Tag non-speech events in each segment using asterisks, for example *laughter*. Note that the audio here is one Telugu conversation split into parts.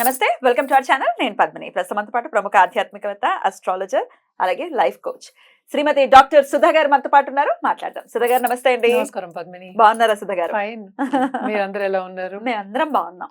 నమస్తే వెల్కమ్ టు అవర్ ఛానల్. నేను పద్మిని. ప్రస్తుతంతో పాటు ప్రముఖ ఆధ్యాత్మికవేత్త అస్ట్రాలజర్ అలాగే life coach Shrimati doctor Sudha garu మనతో పాటు ఉన్నారు. మాట్లాడదాం. సుధా గారు నమస్తే అండి. నమస్కారం పద్మిని. బాగున్నారా సుధా గారు? ఫైన్ మీరందరూ ఎలా ఉన్నారు? మేము అందరం బాగున్నాం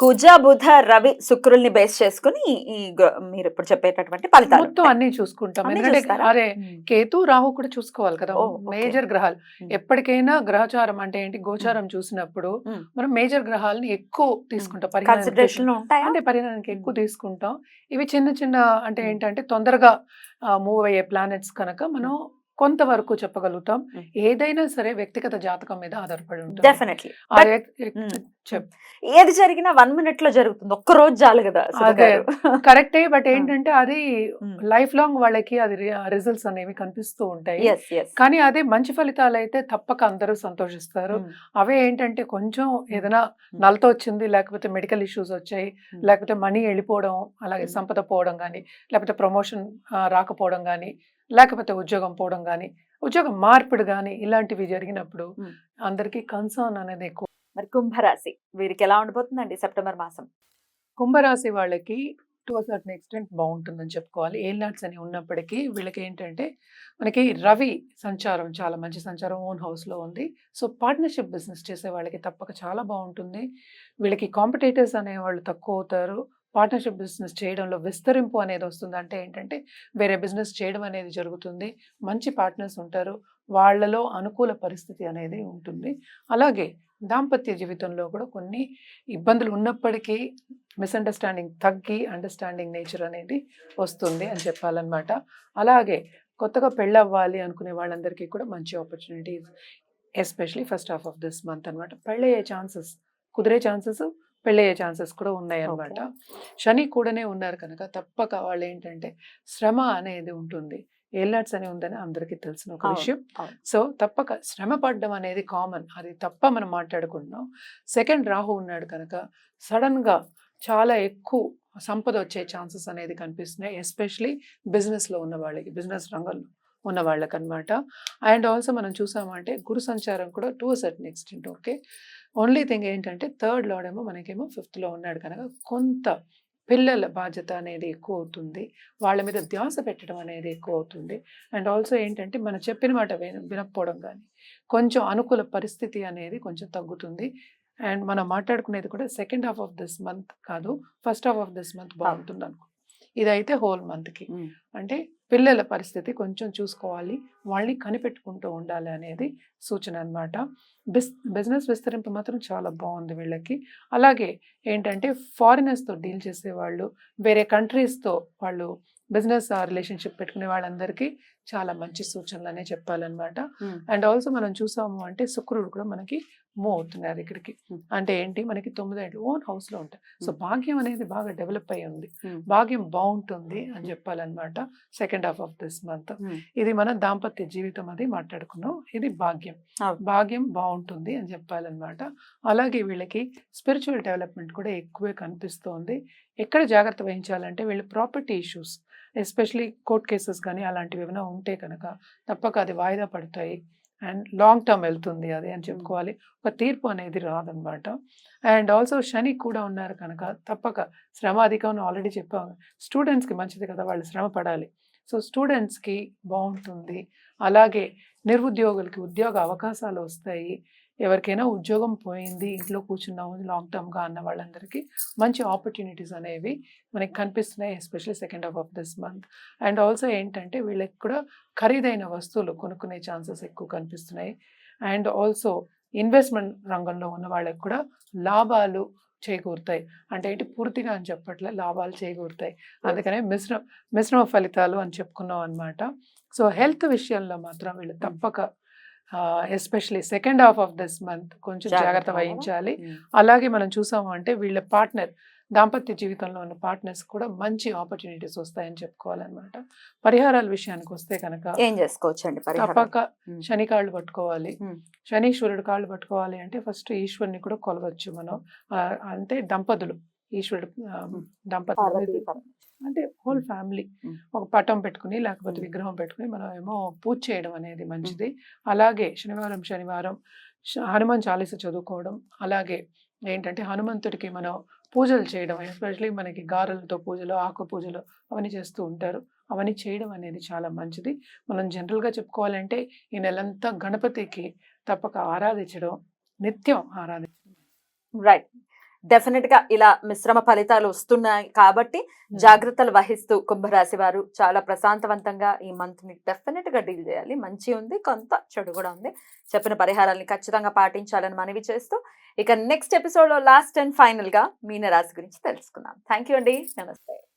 కుజ బుధ రవి శుక్రుల్ని బేస్ చేసుకుని ఈ మీరు ఇప్పుడు చెప్పేటటువంటి ఫలితాలు మొత్తం. అన్ని చూసుకుంటాం ఎందుకంటే? అరే. కేతు రాహు కూడా చూసుకోవాలి కదా. మేజర్ గ్రహాలు. ఎప్పటికైనా గ్రహచారం అంటే ఏంటి గోచారం చూసినప్పుడు. మనం మేజర్ గ్రహాలని ఎక్కువ తీసుకుంటాం అంటే పరిగణనకి ఎక్కువ. తీసుకుంటాం ఇవి చిన్న చిన్న అంటే. ఏంటంటే తొందరగా మూవ్ అయ్యే ప్లానెట్స్ కనుక మనం కొంతవరకు చెప్పగలుగుతాం. ఏదైనా సరే వ్యక్తిగత జాతకం మీద ఆధారపడి ఉంటుంది డెఫినెట్లీ ఏది జరిగినా వన్ మినిట్లో జరుగుతుంది ఒక్క రోజు చాలు కదా. కరెక్టే బట్ *laughs* ఏంటంటే అది. లైఫ్ లాంగ్ వాళ్ళకి అది రిజల్ట్స్ అనేవి కనిపిస్తూ ఉంటాయి. కానీ అదే మంచి ఫలితాలు అయితే తప్పక అందరూ సంతోషిస్తారు. అవే ఏంటంటే కొంచెం ఏదైనా నలతో వచ్చింది లేకపోతే మెడికల్ ఇష్యూస్ వచ్చాయి. లేకపోతే మనీ వెళ్ళిపోవడం అలాగే. సంపద పోవడం కానీ లేకపోతే ప్రమోషన్ రాకపోవడం కానీ లేకపోతే ఉద్యోగం పోవడం కానీ ఉద్యోగం మార్పిడి కానీ ఇలాంటివి జరిగినప్పుడు. అందరికీ కన్సర్న్ అనేది ఎక్కువ. మరి కుంభరాశి వీరికి ఎలా ఉండబోతుందండి సెప్టెంబర్ మాసం? కుంభరాశి వాళ్ళకి టు సర్టన్ ఎక్స్టెంట్ బాగుంటుందని చెప్పుకోవాలి. ఏల్నాట్స్ అని ఉన్నప్పటికీ వీళ్ళకి ఏంటంటే మనకి రవి సంచారం చాలా మంచి సంచారం ఓన్ హౌస్లో ఉంది. సో పార్ట్నర్షిప్ బిజినెస్ చేసే వాళ్ళకి తప్పక చాలా బాగుంటుంది. వీళ్ళకి కాంపిటేటర్స్ అనేవాళ్ళు తక్కువ అవుతారు. పార్ట్నర్షిప్ బిజినెస్ చేయడంలో విస్తరింపు అనేది వస్తుంది. అంటే ఏంటంటే వేరే బిజినెస్ చేయడం అనేది జరుగుతుంది. మంచి పార్ట్నర్స్ ఉంటారు. వాళ్ళలో అనుకూల పరిస్థితి అనేది ఉంటుంది. అలాగే దాంపత్య జీవితంలో కూడా కొన్ని ఇబ్బందులు ఉన్నప్పటికీ మిస్అండర్స్టాండింగ్ తగ్గి అండర్స్టాండింగ్ నేచర్ అనేది వస్తుంది అని చెప్పాలన్నమాట. అలాగే కొత్తగా పెళ్ళవ్వాలి అనుకునే వాళ్ళందరికీ కూడా మంచి opportunities especially first half of this month అనమాట పెళ్ళయ్యే ఛాన్సెస్ కుదిరే ఛాన్సెస్ పెళ్ళయ్యే ఛాన్సెస్ కూడా ఉన్నాయి అనమాట శని కూడానే ఉన్నారు కనుక తప్పక వాళ్ళు ఏంటంటే శ్రమ అనేది ఉంటుంది. ఏల్నాట్స్ అని ఉందని అందరికీ తెలిసిన ఒక విషయం. సో తప్పక శ్రమ పడడం అనేది కామన్. అది తప్ప మనం మాట్లాడుకుంటున్నాం. సెకండ్ రాహు ఉన్నాడు కనుక సడన్గా చాలా ఎక్కువ సంపద వచ్చే ఛాన్సెస్ అనేది కనిపిస్తున్నాయి. ఎస్పెషలీ బిజినెస్లో ఉన్న వాళ్ళకి బిజినెస్ రంగంలో ఉన్న వాళ్ళకి అనమాట అండ్ ఆల్సో మనం చూసామంటే గురు సంచారం కూడా to certain extent okay? Only thing ఏంటంటే థర్డ్ లార్డ్ ఏమో మనకేమో ఫిఫ్త్లో ఉన్నాడు కనుక కొంత పిల్లల బాధ్యత అనేది ఎక్కువ అవుతుంది. వాళ్ళ మీద ధ్యాస పెట్టడం అనేది ఎక్కువ అవుతుంది. అండ్ ఆల్సో ఏంటంటే మనం చెప్పిన మాట విన వినకపోవడం కానీ కొంచెం అనుకూల పరిస్థితి అనేది కొంచెం తగ్గుతుంది. అండ్ మనం మాట్లాడుకునేది కూడా second half of this month కాదు first half of this month బాగుంటుంది అనుకో. ఇదైతే హోల్ మంత్కి. అంటే పిల్లల పరిస్థితి కొంచెం చూసుకోవాలి. వాళ్ళని కనిపెట్టుకుంటూ ఉండాలి అనేది సూచన అనమాట బిస్ బిజినెస్ విస్తరింపు మాత్రం చాలా బాగుంది వీళ్ళకి. అలాగే ఏంటంటే ఫారినర్స్తో డీల్ చేసేవాళ్ళు వేరే కంట్రీస్తో వాళ్ళు బిజినెస్ రిలేషన్షిప్ పెట్టుకునే వాళ్ళందరికీ చాలా మంచి సూచనలనే చెప్పాలన్నమాట. Hmm. అండ్ ఆల్సో మనం చూసాము అంటే శుక్రుడు కూడా మనకి మూవ్ అవుతున్నారు ఇక్కడికి. అంటే ఏంటి? మనకి తొమ్మిది ఏళ్ళు ఓన్ హౌస్లో ఉంటాయి. సో భాగ్యం అనేది బాగా డెవలప్ అయ్యి ఉంది. భాగ్యం బాగుంటుంది అని చెప్పాలన్నమాట second half of this month. ఇది మన దాంపత్య జీవితం అది మాట్లాడుకున్నాం. ఇది భాగ్యం. భాగ్యం బాగుంటుంది అని చెప్పాలన్నమాట. అలాగే వీళ్ళకి స్పిరిచువల్ డెవలప్మెంట్ కూడా ఎక్కువే కనిపిస్తోంది. ఎక్కడ జాగ్రత్త వహించాలంటే వీళ్ళు property issues especially court cases కానీ అలాంటివి ఏమైనా ఉంటే కనుక తప్పక అది వాయిదా పడతాయి. అండ్ లాంగ్ టర్మ్ వెళ్తుంది అది అని చెప్పుకోవాలి. ఒక తీర్పు అనేది రాదనమాట. అండ్ ఆల్సో శని కూడా ఉన్నారు కనుక తప్పక శ్రమ అధికం ఆల్రెడీ చెప్పాము స్టూడెంట్స్కి మంచిది కదా వాళ్ళు శ్రమ పడాలి. సో స్టూడెంట్స్కి బాగుంటుంది. అలాగే నిరుద్యోగులకి ఉద్యోగ అవకాశాలు వస్తాయి. ఎవరికైనా ఉద్యోగం పోయింది ఇంట్లో కూర్చున్నాము లాంగ్ టర్మ్గా అన్న వాళ్ళందరికీ మంచి ఆపర్చునిటీస్ అనేవి మనకి కనిపిస్తున్నాయి especially second half of this month and also ఏంటంటే వీళ్ళకి కూడా ఖరీదైన వస్తువులు కొనుక్కునే ఛాన్సెస్ ఎక్కువ కనిపిస్తున్నాయి. అండ్ ఆల్సో ఇన్వెస్ట్మెంట్ రంగంలో ఉన్న వాళ్ళకి కూడా లాభాలు చేకూరుతాయి. అంటే ఏంటి? పూర్తిగా అని చెప్పట్లే లాభాలు చేకూరుతాయి. అందుకనే మిశ్రమ మిశ్రమ ఫలితాలు అని చెప్పుకున్నాం అనమాట సో హెల్త్ విషయంలో మాత్రం వీళ్ళు తప్పక especially second half of this month కొంచెం జాగ్రత్త. వహించాలి ఉమ్. అలాగే మనం చూసాము అంటే వీళ్ళ పార్ట్నర్ దాంపత్య జీవితంలో ఉన్న పార్ట్నర్స్ కూడా మంచి ఆపర్చునిటీస్ వస్తాయని చెప్పుకోవాలన్నమాట పరిహారాల విషయానికి వస్తే కనుక ఏం చేసుకోవచ్చు అండి పరిహారం తప్పక ఉమ్. శని కాళ్ళు పట్టుకోవాలి ఉమ్. శనీశ్వరుడు కాళ్ళు పట్టుకోవాలి అంటే ఫస్ట్ ఈశ్వరుని కూడా కొలవచ్చు మనం అంటే దంపతులు ఈశ్వరుడు. దంపతులు పరమేశ్వరుడు. అంటే హోల్ ఫ్యామిలీ. ఒక పటం పెట్టుకుని లేకపోతే. విగ్రహం పెట్టుకుని మనం ఏమో పూజ చేయడం అనేది మంచిది అలాగే శనివారం శనివారం హనుమాన్ చాలీస చదువుకోవడం అలాగే ఏంటంటే హనుమంతుడికి మనం పూజలు చేయడం ఎస్పెషలీ మనకి గారెలతో పూజలు ఆకు పూజలు అవన్నీ చేస్తూ ఉంటారు అవన్నీ చేయడం అనేది చాలా మంచిది మనం జనరల్గా చెప్పుకోవాలంటే ఈ నెలంతా గణపతికి తప్పక ఆరాధించడం నిత్యం ఆరాధించడం రైట్ డెఫినెట్గా ఇలా మిశ్రమ ఫలితాలు వస్తున్నాయి కాబట్టి జాగ్రత్తలు వహిస్తూ కుంభరాశి వారు చాలా ప్రశాంతవంతంగా ఈ మంత్ని డెఫినెట్గా డీల్ చేయాలి. మంచి ఉంది కొంత చెడు కూడా ఉంది. చెప్పిన పరిహారాలని ఖచ్చితంగా పాటించాలని మనవి చేస్తూ ఇక నెక్స్ట్ ఎపిసోడ్లో లాస్ట్ అండ్ ఫైనల్గా మీనరాశి గురించి తెలుసుకుందాం. థ్యాంక్ యూ అండి. నమస్తే.